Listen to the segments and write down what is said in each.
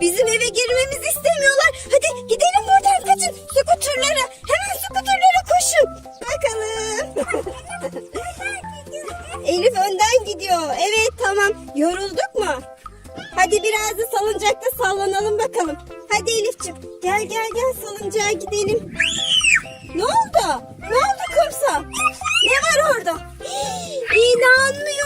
Bizim eve girmemizi istemiyorlar. Hadi gidelim buradan kaçın. Skuturlara. Hemen skuturlara koşun. Bakalım. Elif önden gidiyor. Evet tamam. Yorulduk mu? Hadi biraz da salıncakta sallanalım bakalım. Hadi Elif'ciğim gel gel gel salıncağa gidelim. Ne oldu? Ne oldu kumsal? Ne var orada? Hii, İnanmıyorum.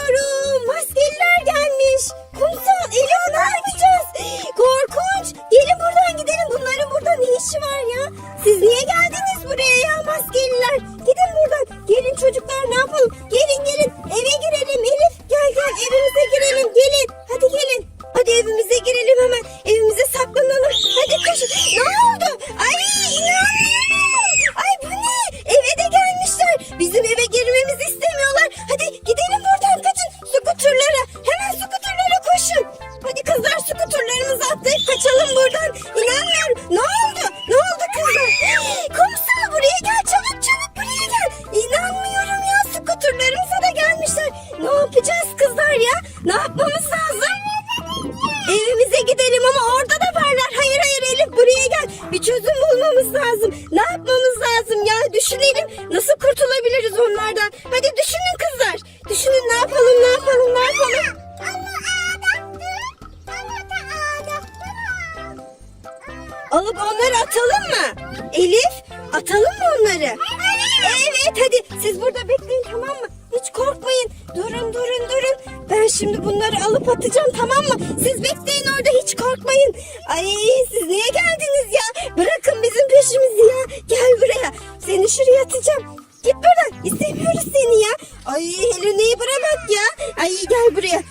Alıp onları atalım mı? Elif atalım mı onları? Evet hadi siz burada bekleyin tamam mı? Hiç korkmayın. Durun durun durun. Ben şimdi bunları alıp atacağım tamam mı? Siz bekleyin orada hiç korkmayın. Ay siz niye geldiniz ya? Bırakın bizim peşimizi ya. Gel buraya. Seni şuraya atacağım. Git buradan. İstemiyoruz seni ya. Ay Helena'yı bırak ya. Ay gel buraya.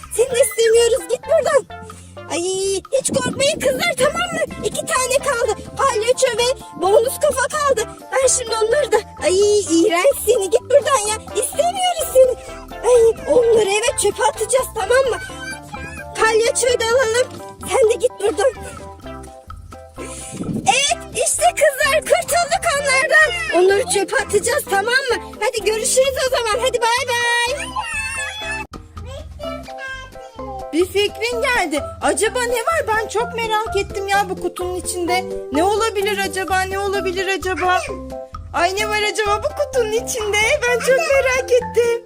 Atacağız tamam mı? Palyaçoyu da alalım. Sen de git buradan. Evet işte kızlar kurtulduk onlardan. Onları çöpe atacağız tamam mı? Hadi görüşürüz o zaman. Hadi bay bay. Bir fikrin geldi. Acaba ne var? Ben çok merak ettim ya bu kutunun içinde. Ne olabilir acaba? Ne olabilir acaba? Ay ne var acaba bu kutunun içinde? Ben çok merak ettim.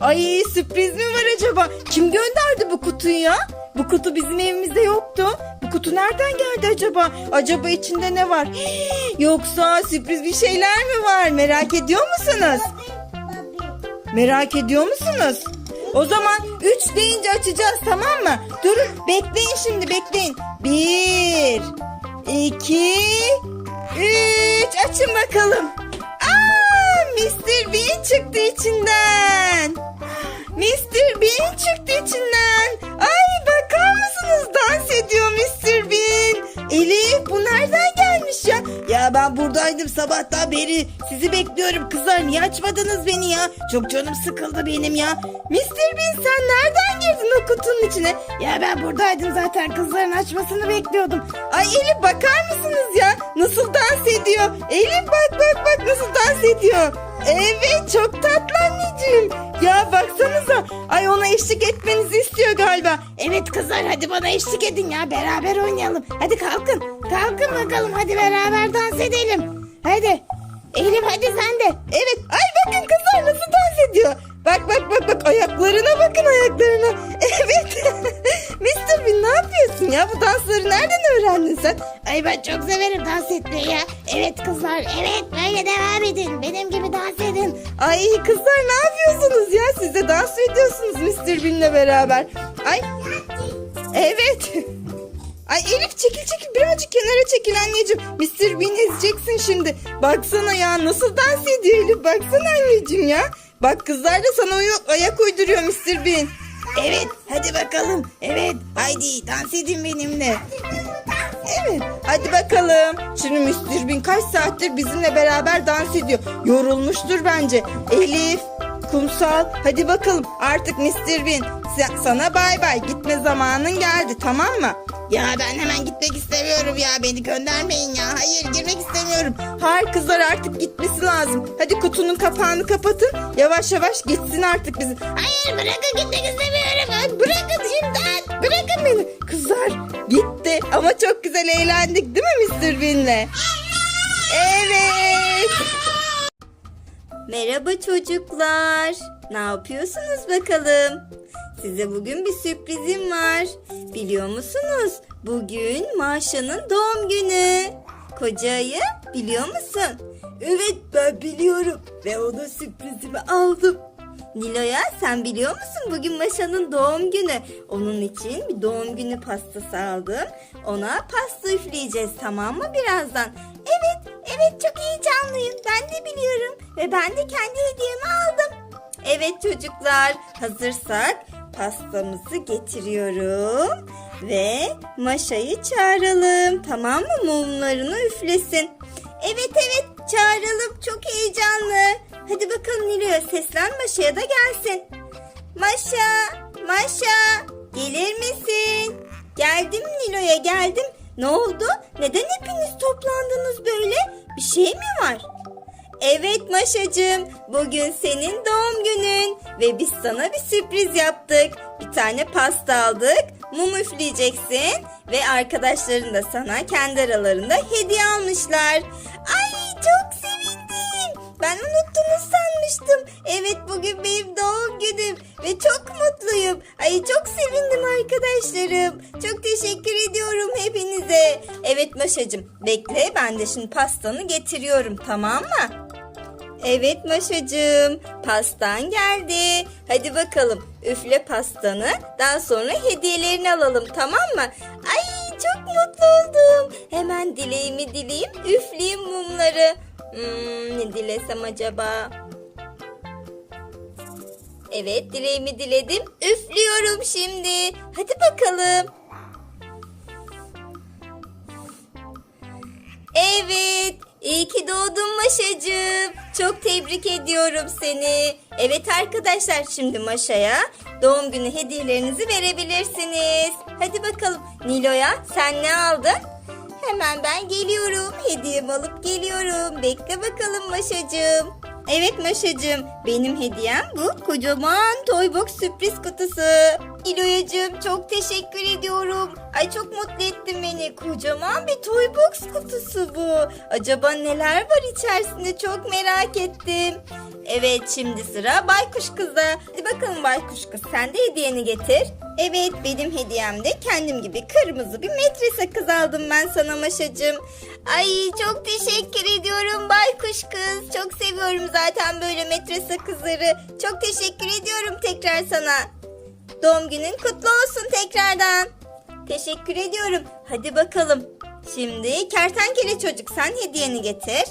Ay sürpriz mi var acaba? Kim gönderdi bu kutuyu ya? Bu kutu bizim evimizde yoktu. Bu kutu nereden geldi acaba? Acaba içinde ne var? Yoksa sürpriz bir şeyler mi var? Merak ediyor musunuz? Merak ediyor musunuz? O zaman 3 deyince açacağız tamam mı? Durun bekleyin şimdi bekleyin. 1 2 3 açın bakalım. Mr. Bean çıktı içinden. Mr. Bean çıktı içinden. Ay bakar mısınız dans ediyor Mr. Bean. Elif bu nereden gelmiş ya? Ya ben buradaydım sabahtan beri. Sizi bekliyorum kızlar. Niye açmadınız beni ya? Çok canım sıkıldı benim ya. Mr. Bean sen nereden girdin o kutunun içine? Ya ben buradaydım zaten kızların açmasını bekliyordum. Ay Elif bakar mısınız ya? Nasıl dans ediyor? Elif bak bak bak nasıl dans ediyor. Evet çok tatlı anneciğim. Ya baksanıza. Ay ona eşlik etmenizi istiyor galiba. Evet kızlar hadi bana eşlik edin ya. Beraber oynayalım. Hadi kalkın. Kalkın bakalım hadi beraber dans edelim. Hadi. Elif hadi sen de. Evet. Ay bakın kızlar nasıl dans ediyor. Bak bak bak bak ayaklarına bakın ayaklarına. Evet. Mr. Bean ne yapıyorsun ya? Bu dansları nereden öğrendin sen? Ay ben çok severim dans etmeyi ya. Evet kızlar evet böyle devam edin. Benim gibi dans edin. Ay kızlar ne yapıyorsunuz ya? Siz de dans ediyorsunuz Mr. Bean'le beraber. Ay evet. Ay Elif çekil çekil birazcık kenara çekil anneciğim. Mr. Bean ezeceksin şimdi. Baksana ya nasıl dans ediyor Elif baksana anneciğim ya. Bak kızlar da sana ayak uyduruyor Mr. Bean. Evet hadi bakalım. Evet haydi dans edin benimle. Evet hadi bakalım. Şimdi. Bean kaç saattir bizimle beraber dans ediyor. Yorulmuştur bence. Elif, Kumsal hadi bakalım artık sen- sana bay bay gitme zamanın geldi tamam mı? Ya ben hemen gitmek istemiyorum ya beni göndermeyin ya hayır girmek istemiyorum. Hayır kızlar artık gitmesi lazım. Hadi kutunun kapağını kapatın yavaş yavaş gitsin artık bizi. Hayır bırakın gitmek istemiyorum. Bırakın imdat bırakın beni. Kızlar gitti ama çok güzel. eğlendik değil mi Mr. Bean'le? Evet. Merhaba çocuklar. Ne yapıyorsunuz bakalım? Size bugün bir sürprizim var. Biliyor musunuz? Bugün Maşa'nın doğum günü. Koca ayı biliyor musun? Evet ben biliyorum ve ona sürprizimi aldım. Nilo'ya sen biliyor musun bugün Maşa'nın doğum günü. Onun için bir doğum günü pastası aldım. Ona pasta üfleyeceğiz tamam mı birazdan? Evet, evet çok heyecanlıyım. Ben de biliyorum ve ben de kendi hediyemi aldım. Evet çocuklar hazırsak pastamızı getiriyorum ve Maşa'yı çağıralım. Tamam mı mumlarını üflesin. Evet evet çağıralım çok heyecanlı. Hadi bakalım Nilo'ya seslen Maşa'ya da gelsin. Maşa, Maşa gelir misin? Geldim Nilo'ya geldim. Ne oldu? Neden hepiniz toplandınız böyle? Bir şey mi var? Evet Maşacığım, bugün senin doğum günün ve biz sana bir sürpriz yaptık. Bir tane pasta aldık, mum üfleyeceksin ve arkadaşların da sana kendi aralarında hediye almışlar. Ay çok. Ben unuttunuz sanmıştım. Evet bugün benim doğum günüm ve çok mutluyum. Ay çok sevindim arkadaşlarım. Çok teşekkür ediyorum hepinize. Evet Maşacığım bekle ben de şimdi pastanı getiriyorum tamam mı? Evet Maşacığım, pastan geldi. Hadi bakalım üfle pastanı. Daha sonra hediyelerini alalım tamam mı? Ay çok mutlu oldum. Hemen dileğimi dileyim, üfleyeyim mumları. Hmm, ne dilesem acaba? Evet dileğimi diledim. Üflüyorum şimdi. Hadi bakalım. Evet, iyi ki doğdun Maşacığım. Çok tebrik ediyorum seni. Evet arkadaşlar, şimdi Maşa'ya doğum günü hediyelerinizi verebilirsiniz. Hadi bakalım Nilo'ya sen ne aldın? Hemen ben geliyorum. Hediyemi alıp geliyorum. Bekle bakalım Maşacığım. Evet Maşacığım, benim hediyem bu kocaman Toybox sürpriz kutusu. İloyacığım çok teşekkür ediyorum. Ay çok mutlu ettin beni. Kocaman bir Toybox kutusu bu. Acaba neler var içerisinde çok merak ettim. Evet şimdi sıra Baykuş Kız'da. Hadi bakalım Baykuş Kız sen de hediyeni getir. Evet benim hediyem de kendim gibi kırmızı bir metre sakız aldım ben sana Maşacığım. Ay çok teşekkür ediyorum Baykuş Kız. Çok seviyorum zaten böyle metre sakızları. Çok teşekkür ediyorum tekrar sana. Doğum günün kutlu olsun tekrardan. Teşekkür ediyorum. Hadi bakalım. Şimdi kertenkele çocuk sen hediyeni getir.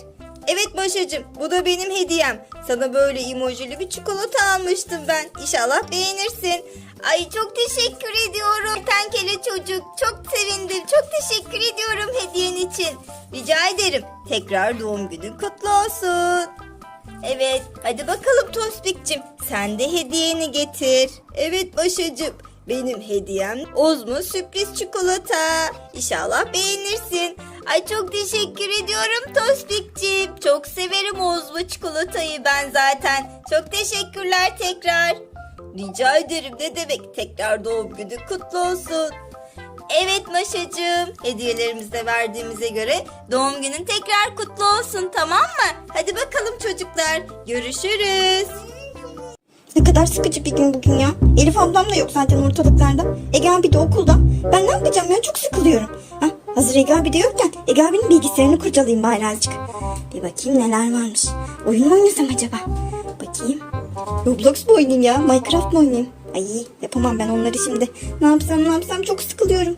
Evet Başacığım bu da benim hediyem. Sana böyle emojili bir çikolata almıştım ben. İnşallah beğenirsin. Ay çok teşekkür ediyorum kertenkele çocuk. Çok sevindim. Çok teşekkür ediyorum hediyen için. Rica ederim. Tekrar doğum günün kutlu olsun. Evet, hadi bakalım Tospik'cim. Sen de hediyeni getir. Evet Başacığım, benim hediyem Ozmo sürpriz çikolata. İnşallah beğenirsin. Ay çok teşekkür ediyorum Tospik'cim. Çok severim Ozmo çikolatayı ben zaten. Çok teşekkürler tekrar. Rica ederim ne demek. Tekrar doğum günü kutlu olsun. Evet Maşacığım. Hediyelerimizi verdiğimize göre doğum günün tekrar kutlu olsun tamam mı? Hadi bakalım çocuklar. Görüşürüz. Ne kadar sıkıcı bir gün bugün ya. Elif ablam da yok zaten ortalıklarda. Ege abi de okulda. Ben ne yapacağım ya çok sıkılıyorum. Hah, hazır Ege abi de yokken Ege abinin bilgisayarını kurcalayayım bari azıcık. Bir bakayım neler varmış. Oyun mu oynasam acaba? Roblox mu oynayayım ya? Minecraft mı oynayayım? Ay yapamam ben onları şimdi. Ne yapsam ne yapsam çok sıkılıyorum.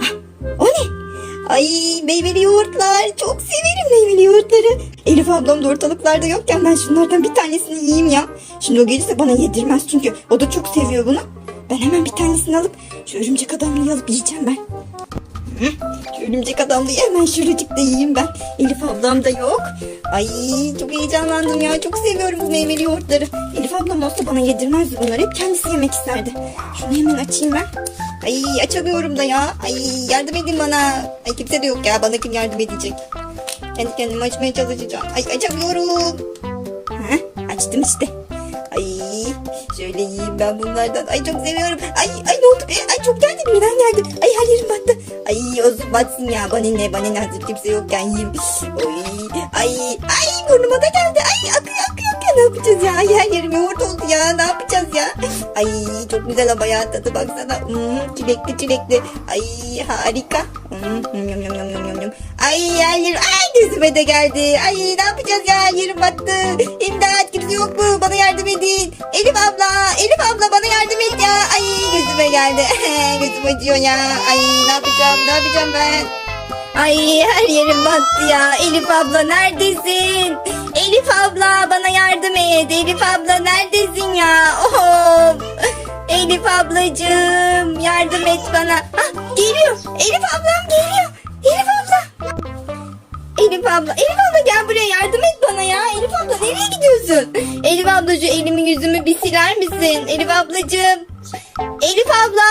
Hah, o ne? Ay meyveli yoğurtlar. Çok severim meyveli yoğurtları. Elif ablam da ortalıklarda yokken ben şunlardan bir tanesini yiyeyim ya. Şimdi o gelirse bana yedirmez çünkü o da çok seviyor bunu. Ben hemen bir tanesini alıp şu örümcek adamlıyı alıp yiyeceğim ben. Hı, Şu örümcek adamlıyı hemen şuracıkta yiyeyim ben. Elif ablam da yok. Ay çok heyecanlandım ya. Çok seviyorum bu meyveli yoğurtları. Elif ablam olsa bana yedirmezdi bunları. Hep kendisi yemek isterdi. Şunu hemen açayım ben. Ay açamıyorum da ya. Ay yardım edin bana. Ay kimse de yok ya. Bana kim yardım edecek? Kendi kendime açmaya çalışacağım. Ay açamıyorum. Heh, açtım işte. Ben bunlardan. Ay çok seviyorum. Ay ay ne oldu? Ay çok geldi birden geldi. Ay yerim battı. Ay olsun batsın ya. Bana ne bana ne hazır kimse yokken yiyeyim. Ay ay burnuma da geldi. Ay akıyor akıyor akıyor. Ne yapacağız ya? Ay her yerim yoğurt oldu ya. Ne yapacağız ya? Ay çok güzel ama ya tadı baksana. Hmm, çilekli çilekli. Ay harika. Hmm, yum, yum, yum, yum, yum, yum. Ay yerim. Ay gözüme de geldi. Ay ne yapacağız ya? Yerim battı. İmdat kimse yok mu? Bana yardım edin. Elif abla. Elif abla bana yardım et ya. Ay gözüme geldi. Gözüm acıyor ya. Ay ne yapacağım? Ne yapacağım ben? Ay her yerim battı ya. Elif abla neredesin? Elif abla bana yardım et. Elif abla neredesin ya? Oh. Elif ablacığım yardım et bana. Ah geliyor. Elif ablam geliyor. Elif abla. Elif abla, gel buraya yardım et bana ya. Elif abla nereye gidiyorsun? Elif ablacığım elimi yüzümü bir siler misin? Elif ablacığım. Elif abla.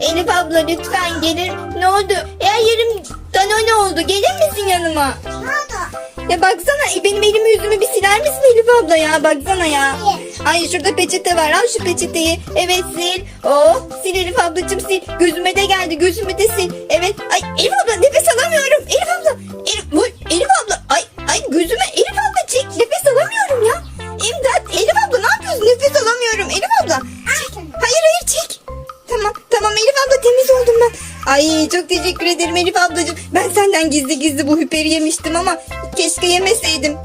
Elif abla lütfen gelir. Ne oldu? Ya yerim dana ne oldu? Gelir misin yanıma? Ya baksana e, benim elimi yüzümü bir siler misin Elif abla ya? Baksana ya. Ay şurada peçete var. Al şu peçeteyi. Evet sil. Oh sil Elif ablacığım sil. Gözüme de geldi. Gözümü de sil. Evet. Ay Elif abla nefes alamıyorum. Elif abla. Elif, Oy, Elif abla. Ay ay gözüme Elif abla çek. Nefes alamıyorum ya. İmdat. Elif abla ne yapıyorsun? Nefes alamıyorum. Elif abla. Çek. Hayır hayır çek. Tamam tamam Elif abla temiz oldum ben. Ay çok teşekkür ederim Elif ablacığım. Ben senden gizli gizli bu hüperi yemiştim ama keşke yemeseydim.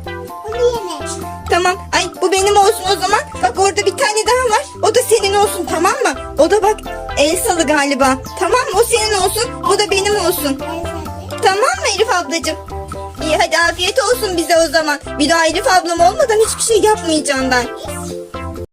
Tamam. Ay bu benim olsun o zaman. Bak orada bir tane daha var. O da senin olsun tamam mı? O da bak el salı galiba. Tamam? O senin olsun. Bu da benim olsun. Tamam mı Elif ablacığım? İyi hadi afiyet olsun bize o zaman. Bir daha Elif ablam olmadan hiçbir şey yapmayacağım ben.